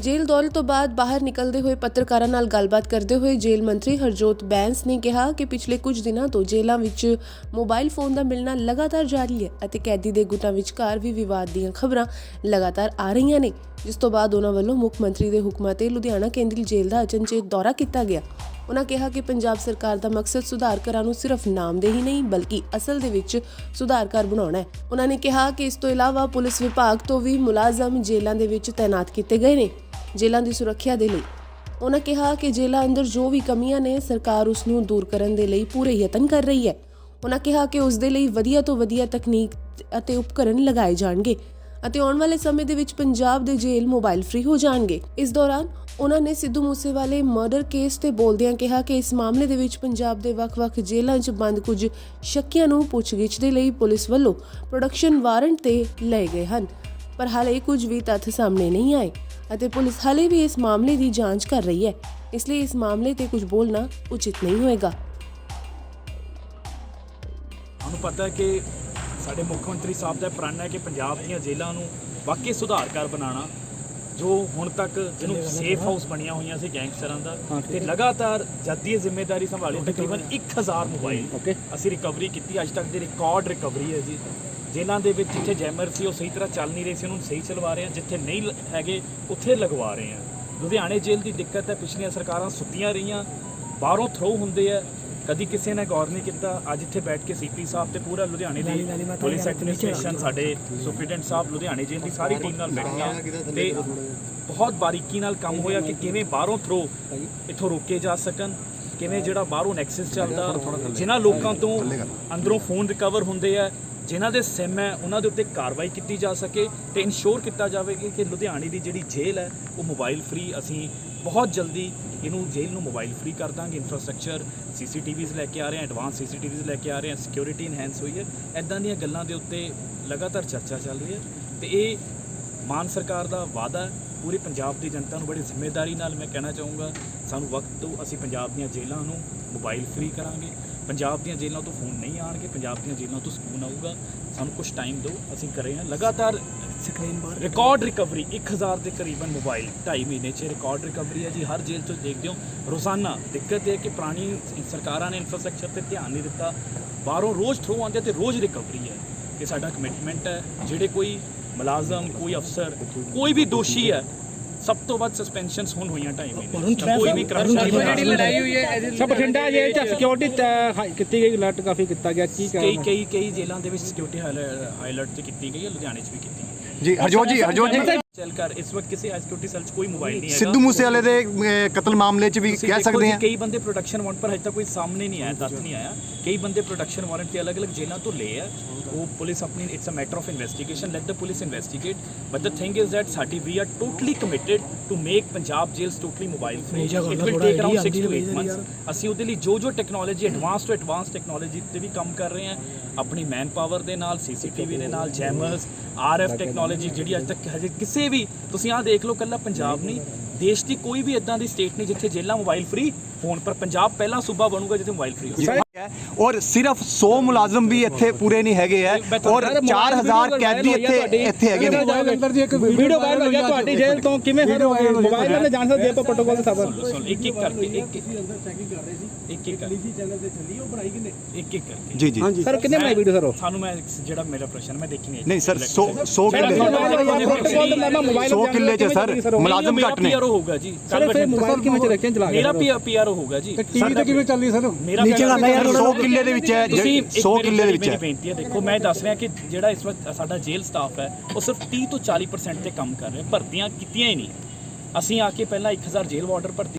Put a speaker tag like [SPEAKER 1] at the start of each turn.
[SPEAKER 1] ਜੇਲ੍ਹ ਦੌਰੇ ਤੋਂ ਬਾਅਦ ਬਾਹਰ ਨਿਕਲਦੇ ਹੋਏ ਪੱਤਰਕਾਰਾਂ ਨਾਲ ਗੱਲਬਾਤ ਕਰਦੇ ਹੋਏ ਜੇਲ੍ਹ ਮੰਤਰੀ ਹਰਜੋਤ ਬੈਂਸ ਨੇ ਕਿਹਾ ਕਿ ਪਿਛਲੇ ਕੁਝ ਦਿਨਾਂ ਤੋਂ ਜੇਲ੍ਹਾਂ ਵਿੱਚ ਮੋਬਾਈਲ ਫੋਨ ਦਾ ਮਿਲਣਾ ਲਗਾਤਾਰ ਜਾਰੀ ਹੈ ਅਤੇ ਕੈਦੀ ਦੇ ਗੁੱਟਾਂ ਵਿਚਕਾਰ ਵੀ ਵਿਵਾਦ ਦੀਆਂ ਖਬਰਾਂ ਲਗਾਤਾਰ ਆ ਰਹੀਆਂ ਨੇ, ਜਿਸ ਤੋਂ ਬਾਅਦ ਉਹਨਾਂ ਵੱਲੋਂ ਮੁੱਖ ਮੰਤਰੀ ਦੇ ਹੁਕਮਾਂ ਤੇ ਲੁਧਿਆਣਾ ਕੇਂਦਰੀ ਜੇਲ੍ਹ ਦਾ ਅਚਨਚੇਤ ਦੌਰਾ ਕੀਤਾ ਗਿਆ। ਉਹਨਾਂ ਕਿਹਾ ਕਿ ਪੰਜਾਬ ਸਰਕਾਰ ਦਾ ਮਕਸਦ ਸੁਧਾਰਕਰਾਂ ਨੂੰ ਸਿਰਫ ਨਾਮ ਦੇ ਹੀ ਨਹੀਂ, ਬਲਕਿ ਅਸਲ ਦੇ ਵਿੱਚ ਸੁਧਾਰਕਾਰ ਬਣਾਉਣਾ ਹੈ। ਉਹਨਾਂ ਨੇ ਕਿਹਾ ਕਿ ਇਸ ਤੋਂ ਇਲਾਵਾ ਪੁਲਿਸ ਵਿਭਾਗ ਤੋਂ ਵੀ ਮੁਲਾਜ਼ਮ ਜੇਲ੍ਹਾਂ ਦੇ ਵਿੱਚ ਤਾਇਨਾਤ ਕੀਤੇ ਗਏ ਨੇ, ਜੇਲ੍ਹਾਂ ਦੀ ਸੁਰੱਖਿਆ ਦੇ ਲਈ। ਉਹਨਾਂ ਕਿਹਾ ਕਿ ਜੇਲ੍ਹਾਂ ਅੰਦਰ ਜੋ ਵੀ ਕਮੀਆਂ ਨੇ, ਸਰਕਾਰ ਉਸ ਨੂੰ ਦੂਰ ਕਰਨ ਦੇ ਲਈ ਪੂਰੇ ਯਤਨ ਕਰ ਰਹੀ ਹੈ। ਉਹਨਾਂ ਕਿਹਾ ਕਿ ਉਸ ਦੇ ਲਈ ਵਧੀਆ ਤੋਂ ਵਧੀਆ ਤਕਨੀਕ ਅਤੇ ਉਪਕਰਨ ਲਗਾਏ ਜਾਣਗੇ। ਅਤੇ ਆਉਣ ਵਾਲੇ ਸਮੇਂ ਦੇ ਵਿੱਚ ਪੰਜਾਬ ਦੇ ਜੇਲ੍ਹ ਮੋਬਾਈਲ ਫ੍ਰੀ ਹੋ ਜਾਣਗੇ। ਇਸ ਦੌਰਾਨ ਉਹਨਾਂ ਨੇ ਸਿੱਧੂ ਮੂਸੇਵਾਲੇ ਮਰਡਰ ਕੇਸ ਤੇ ਬੋਲਦਿਆਂ ਕਿਹਾ ਕਿ ਇਸ ਮਾਮਲੇ ਦੇ ਵਿੱਚ ਪੰਜਾਬ ਦੇ ਵੱਖ-ਵੱਖ ਜੇਲ੍ਹਾਂ 'ਚ ਬੰਦ ਕੁਝ ਸ਼ੱਕੀਆਂ ਨੂੰ ਪੁੱਛਗਿੱਛ ਦੇ ਲਈ ਪੁਲਿਸ ਵੱਲੋਂ ਪ੍ਰੋਡਕਸ਼ਨ ਵਾਰੰਟ ਤੇ ਲਏ ਗਏ ਹਨ। ਪਰ ਹਾਲੇ ਕੁਝ ਵੀ ਤੱਥ ਸਾਹਮਣੇ ਨਹੀਂ ਆਏ ਅਤੇ ਪੁਲਿਸ ਹਾਲੇ ਵੀ ਇਸ ਮਾਮਲੇ ਦੀ ਜਾਂਚ ਕਰ ਰਹੀ ਹੈ। ਇਸ ਲਈ ਇਸ ਮਾਮਲੇ ਤੇ ਕੁਝ ਬੋਲਣਾ ਉਚਿਤ ਨਹੀਂ ਹੋਏਗਾ।
[SPEAKER 2] ਸਾਨੂੰ ਪਤਾ ਹੈ ਕਿ ਸਾਡੇ ਮੁੱਖ ਮੰਤਰੀ ਸਾਹਿਬ ਦਾ ਪ੍ਰਣ ਹੈ ਕਿ ਪੰਜਾਬ ਦੀਆਂ ਜੇਲ੍ਹਾਂ ਨੂੰ ਵਾਕਈ ਸੁਧਾਰਕਾਰ ਬਣਾਉਣਾ ਜੋ ਹੁਣ ਤੱਕ ਜਿਹਨੂੰ ਸੇਫ ਹਾਊਸ ਬਣੀਆਂ ਹੋਈਆਂ ਸੀ ਗੈਂਗਸਟਰਾਂ ਦਾ ਤੇ ਲਗਾਤਾਰ ਜਦ ਜ਼ਿੰਮੇਵਾਰੀ ਸੰਭਾਲੀ ਤਕਰੀਬਨ 1000 ਮੋਬਾਈਲ ਅਸੀਂ ਰਿਕਵਰੀ ਕੀਤੀ ਅੱਜ ਤੱਕ ਦੀ ਰਿਕਾਰਡ ਰਿਕਵਰੀ ਹੈ ਜੀ। ਜੇਲ੍ਹਾਂ ਦੇ ਵਿੱਚ ਜਿੱਥੇ ਜੈਮਰ ਸੀ ਉਹ ਸਹੀ ਤਰ੍ਹਾਂ ਚੱਲ ਨਹੀਂ ਰਹੇ ਸੀ ਉਹਨੂੰ ਸਹੀ ਚਲਵਾ ਰਹੇ ਆ ਜਿੱਥੇ ਨਹੀਂ ਹੈਗੇ ਉੱਥੇ ਲਗਵਾ ਰਹੇ ਆ ਲੁਧਿਆਣੇ ਜੇਲ੍ਹ ਦੀ ਦਿੱਕਤ ਹੈ ਪਿਛਲੀਆਂ ਸਰਕਾਰਾਂ ਸੁੱਤੀਆਂ ਰਹੀਆਂ ਬਾਹਰੋਂ ਥਰੋ ਹੁੰਦੇ ਆ ਕਦੀ ਕਿਸੇ ਨੇ ਗੌਰ ਨਹੀਂ ਕੀਤਾ। ਅੱਜ ਇੱਥੇ ਬੈਠ ਕੇ ਸੀਪੀ ਸਾਹਿਬ ਤੇ ਪੂਰਾ ਲੁਧਿਆਣੇ ਦੀ ਪੁਲਿਸ ਐਡਮਿਨਿਸਟ੍ਰੇਸ਼ਨ ਸਾਡੇ ਸੁਪਰੀਡੈਂਟ ਸਾਹਿਬ ਲੁਧਿਆਣੇ ਜੇਲ੍ਹ ਦੀ ਸਾਰੀ ਟੀਮ ਨਾਲ ਬੈਠੀਆਂ ਤੇ ਬਹੁਤ ਬਾਰੀਕੀ ਨਾਲ ਕੰਮ ਹੋਇਆ ਕਿ ਕਿਵੇਂ ਬਾਹਰੋਂ ਥਰੋ ਇੱਥੋਂ ਰੋਕੇ ਜਾ ਸਕਣ ਕਿਵੇਂ ਜਿਹੜਾ ਬਾਹਰੋਂ ਨੈਕਸਸ ਚੱਲਦਾ ਜਿਨ੍ਹਾਂ ਲੋਕਾਂ ਤੋਂ ਅੰਦਰੋਂ ਫੋਨ ਰਿਕਵਰ ਹੁੰਦੇ ਆ ਜਿਨ੍ਹਾਂ ਦੇ ਸਿਮ ਹੈ ਉਹਨਾਂ ਦੇ ਉੱਤੇ ਕਾਰਵਾਈ ਕੀਤੀ ਜਾ ਸਕੇ ਤੇ ਇਨਸ਼ੋਰ ਕੀਤਾ ਜਾਵੇ ਕਿ- ਕਿ ਲੁਧਿਆਣੇ ਦੀ ਜਿਹੜੀ ਜੇਲ੍ਹ ਹੈ ਉਹ ਮੋਬਾਈਲ ਫ੍ਰੀ ਅਸੀਂ ਬਹੁਤ ਜਲਦੀ ਇਹਨੂੰ ਜੇਲ੍ਹ ਨੂੰ ਮੋਬਾਈਲ ਫ੍ਰੀ ਕਰ ਦਾਂਗੇ। ਇਨਫਰਾਸਟ੍ਰਕਚਰ ਸੀਸੀਟੀਵੀਜ਼ ਲੈ ਕੇ ਆ ਰਹੇ ਹਾਂ ਐਡਵਾਂਸ ਸੀਸੀਟੀਵੀਜ਼ ਲੈ ਕੇ ਆ ਰਹੇ ਹਾਂ ਸਿਕਿਉਰਿਟੀ ਇਨਹੈਂਸ ਹੋਈ ਹੈ। ਐਦਾਂ ਦੀਆਂ ਗੱਲਾਂ ਦੇ ਉੱਤੇ ਲਗਾਤਾਰ ਚਰਚਾ ਚੱਲ ਰਹੀ ਹੈ ਤੇ ਇਹ ਮਾਨ ਸਰਕਾਰ ਦਾ ਵਾਅਦਾ ਹੈ। ਪੂਰੀ ਪੰਜਾਬ ਦੀ ਜਨਤਾ ਨੂੰ ਬੜੀ ਜ਼ਿੰਮੇਵਾਰੀ ਨਾਲ ਮੈਂ ਕਹਿਣਾ ਚਾਹੂੰਗਾ, ਸਾਨੂੰ ਵਕਤ ਤੋਂ ਅਸੀਂ ਪੰਜਾਬ ਦੀਆਂ ਜੇਲ੍ਹਾਂ ਨੂੰ ਮੋਬਾਈਲ ਫ੍ਰੀ ਕਰਾਂਗੇ। ਪੰਜਾਬ ਦੀਆਂ ਜੇਲ੍ਹਾਂ ਤੋਂ ਫੋਨ ਨਹੀਂ ਆਣਗੇ ਪੰਜਾਬ ਦੀਆਂ ਜੇਲ੍ਹਾਂ ਤੋਂ ਸਕੂਨ ਆਊਗਾ। ਸਾਨੂੰ ਕੁਝ ਟਾਈਮ ਦਿਓ, ਅਸੀਂ ਕਰ ਰਹੇ ਹਾਂ। ਲਗਾਤਾਰ ਸਕਰੀਨ ਬਾਰ ਰਿਕਾਰਡ ਰਿਕਵਰੀ 1000 ਦੇ ਕਰੀਬਨ ਮੋਬਾਈਲ 2.5 ਮਹੀਨੇ 'ਚ ਰਿਕਾਰਡ ਰਿਕਵਰੀ ਹੈ ਜੀ। ਹਰ ਜੇਲ੍ਹ ਤੋਂ ਦੇਖਦੇ ਹੋ, ਰੋਜ਼ਾਨਾ ਦਿੱਕਤ ਇਹ ਕਿ ਪੁਰਾਣੀ ਸਰਕਾਰਾਂ ਨੇ ਇਨਫਰਾਸਟ੍ਰਕਚਰ ਤੇ ਧਿਆਨ ਨਹੀਂ ਦਿੱਤਾ। ਬਾਹਰੋਂ ਰੋਜ਼ ਥਰੋ ਆਉਂਦੇ ਤੇ ਰੋਜ਼ ਰਿਕਵਰੀ ਹੈ ਇਹ ਸਾਡਾ ਕਮਿਟਮੈਂਟ ਹੈ। ਜਿਹੜੇ ਕੋਈ ਮੁਲਾਜ਼ਮ, ਕੋਈ ਅਫਸਰ, ਕੋਈ ਵੀ ਦੋਸ਼ੀ ਹੈ ਸਭ ਤੋਂ ਵੱਧ ਸਸਪੈਂਸ਼ਨਸ ਹੁਣ ਹੋਈਆਂ ਢਾਈ ਮਹੀਨੇ। ਕੋਈ ਵੀ ਕਰਮਚਾਰੀ
[SPEAKER 3] ਜਿਹੜੀ ਲੜਾਈ ਹੋਈ ਹੈ ਸਭ ਬਠਿੰਡਾ ਜੇਲ੍ਹ ਚ ਸਿਕਿਉਰਿਟੀ ਕੀਤੀ ਗਈ ਅਲਰਟ ਕਾਫੀ ਕੀਤਾ ਗਿਆ ਕੀ
[SPEAKER 2] ਕਈ ਕਈ ਕਈ ਜੇਲ੍ਹਾਂ ਦੇ ਵਿੱਚ ਸਿਕਿਉਰਿਟੀ ਹਾਈਲਾਈਟ ਤੇ ਕੀਤੀ ਗਈ ਹੈ ਲੁਧਿਆਣੇ 'ਚ ਵੀ ਕੀਤੀ ਗਈ ਹੈ।
[SPEAKER 4] ਜੀ ਹਰਜੋਤ ਜੀ ਹਰਜੋਤ ਜੀ।
[SPEAKER 2] ਚੱਲ ਕਰ ਇਸ ਵਕਤ ਕਿਸੇ ਸਿਕਿਉਰਿਟੀ ਸੈੱਲ 'ਚ ਕੋਈ ਮੋਬਾਈਲ ਨਹੀਂ ਹੈਗਾ।
[SPEAKER 4] ਸਿੱਧੂ ਮੂਸੇਵਾਲੇ ਦੇ ਕਤਲ ਮਾਮਲੇ 'ਚ ਵੀ ਕਹਿ ਸਕਦੇ ਹਾਂ।
[SPEAKER 2] ਕਈ ਬੰਦੇ ਪ੍ਰੋਡਕਸ਼ਨ ਵਾਰੰਟ ਪਰ ਹਜੇ ਤੱਕ ਕੋਈ ਸਾਹਮਣੇ ਨਹੀਂ ਆਇਆ ਤੱਥ ਨਹੀਂ ਆਇਆ। ਕਈ ਬੰਦੇ ਪ੍ਰੋਡਕਸ਼ਨ ਵਾਰੰਟ ਤੇ ਅਲੱਗ-ਅਲੱਗ ਜੇਲ੍ਹਾਂ ਤੋਂ ਲਏ ਆ। ਉਹ ਪੁਲਿਸ ਆਪਣੀ it's a matter of investigation let the police investigate but the thing is that ਸਾਡੀ we are totally committed to make Punjab jails totally mobile free it will take around 6 to 8 months ਅਸੀਂ ਉਹਦੇ ਲਈ ਜੋ ਜੋ technology advance ਤੋਂ advance technology ਤੇ ਵੀ ਕੰਮ ਕਰ ਰਹੇ ਹਾਂ ਆਪਣੀ ਮੈਨ ਪਾਵਰ ਦੇ ਨਾਲ ਸੀਸੀਟੀਵੀ ਦੇ ਨਾਲ ਜੈਮਰਸ ਆਰਐਫ ਟੈਕਨੋਲੋਜੀ ਜਿਹੜੀ ਅੱਜ ਤੱਕ ਹਜੇ ਕਿਸੇ ਵੀ ਤੁਸੀਂ ਆਹ ਦੇਖ ਲਓ ਕੱਲਾ ਪੰਜਾਬ ਨਹੀਂ ਦੇਸ਼ ਦੀ ਕੋਈ ਵੀ ਇਦਾਂ ਦੀ ਸਟੇਟ ਨਹੀਂ ਜਿੱਥੇ ਜੇਲਾਂ ਮੋਬਾਈਲ ਫ੍ਰੀ ਹੋਣ ਪਰ ਪੰਜਾਬ ਪਹਿਲਾ ਸੂਬਾ ਬਣੂਗਾ ਜਿੱਥੇ ਮੋਬਾਈਲ ਫ੍ਰੀ ਹੋਵੇ
[SPEAKER 4] ਔਰ ਸਿਰਫ 100 ਮੁਲਾਜ਼ਮ ਵੀ ਇੱਥੇ ਪੂਰੇ ਨਹੀਂ ਹੈਗੇ ਹੈ। ਔਰ 4000 ਕੈਦੀ ਇੱਥੇ ਇੱਥੇ ਹੈਗੇ ਨੇ।
[SPEAKER 3] ਅੰਦਰ ਦੀ ਇੱਕ ਵੀਡੀਓ ਵਾਇਰਲ ਹੋ ਗਿਆ ਤੁਹਾਡੀ ਜੇਲ੍ਹ ਤੋਂ ਕਿਵੇਂ ਫਿਰ ਮੋਬਾਈਲ ਨੇ ਜਾਣ ਸਕਦੇ ਆਪਾਂ ਪ੍ਰੋਟੋਕਾਲ ਦੇ ਸਾਬਰ
[SPEAKER 2] ਸੁਣ ਇੱਕ ਇੱਕ ਕਰਕੇ ਇੱਕ ਇੱਕ ਇੱਕ ਇੱਕ ਕਰਕੇ। ਚੈਨਲ ਤੇ ਚੱਲੀ ਉਹ ਬਣਾਈ ਕਿੰਨੇ? ਇੱਕ ਇੱਕ ਕਰਕੇ।
[SPEAKER 4] ਜੀ ਜੀ।
[SPEAKER 3] ਸਰ ਕਿੰਨੇ ਬਣਾਈ ਵੀਡੀਓ ਸਰ
[SPEAKER 2] ਸਾਨੂੰ ਮੈਂ ਜਿਹੜਾ ਮੇਰਾ ਪ੍ਰਸ਼ਨ ਮੈਂ ਦੇਖੀ ਨਹੀਂ।
[SPEAKER 4] ਨਹੀਂ ਸਰ 100 100 ਕਿੱਲੇ। 100 ਕਿੱਲੇ 'ਚ ਸਰ ਮੁਲਾਜ਼ਮ ਘੱਟ ਨੇ।
[SPEAKER 2] ਪੀਆਰਓ ਹੋਊਗਾ ਜੀ।
[SPEAKER 3] ਸਰ ਫਿਰ ਮੋਬਾਈਲ ਕਿਵੇਂ ਚ ਰੱਖਿਆ ਚਲਾ
[SPEAKER 2] ਮੇਰਾ ਪੀਆਰਓ ਹੋਊਗਾ ਜੀ।
[SPEAKER 3] ਟੀਵੀ ਤੇ ਕਿਵੇਂ ਚੱਲੀ ਸਰ
[SPEAKER 4] ਨੀਚੇ ਕਰਨਾ ਯਾਰ 100 ਕਿੱਲੇ ਦੇ ਵਿੱਚ ਹੈ
[SPEAKER 2] ਤੁਸੀਂ
[SPEAKER 4] 100 ਕਿੱਲੇ ਦੇ ਵਿੱਚ ਹੈ।
[SPEAKER 2] ਬੇਨਤੀ ਹੈ ਦੇਖੋ ਮੈਂ ਦੱਸ ਰਿਹਾ ਕਿ ਜਿਹੜਾ ਇਸ ਵਕਤ ਸਾਡਾ ਜੇਲ੍ਹ ਸਟਾਫ ਹੈ ਉਹ ਸਿਰਫ 30 ਤੋਂ 40% ਤੇ ਕੰਮ ਕਰ ਰਿਹਾ ਭਰਤੀਆਂ ਕੀਤੀਆਂ ਹੀ ਨਹੀਂ। ਅਸੀਂ ਆ ਕੇ ਪਹਿਲਾਂ 1000 ਜੇਲ੍ਹ ਵਾਰਡਰ ਭਰਤੀ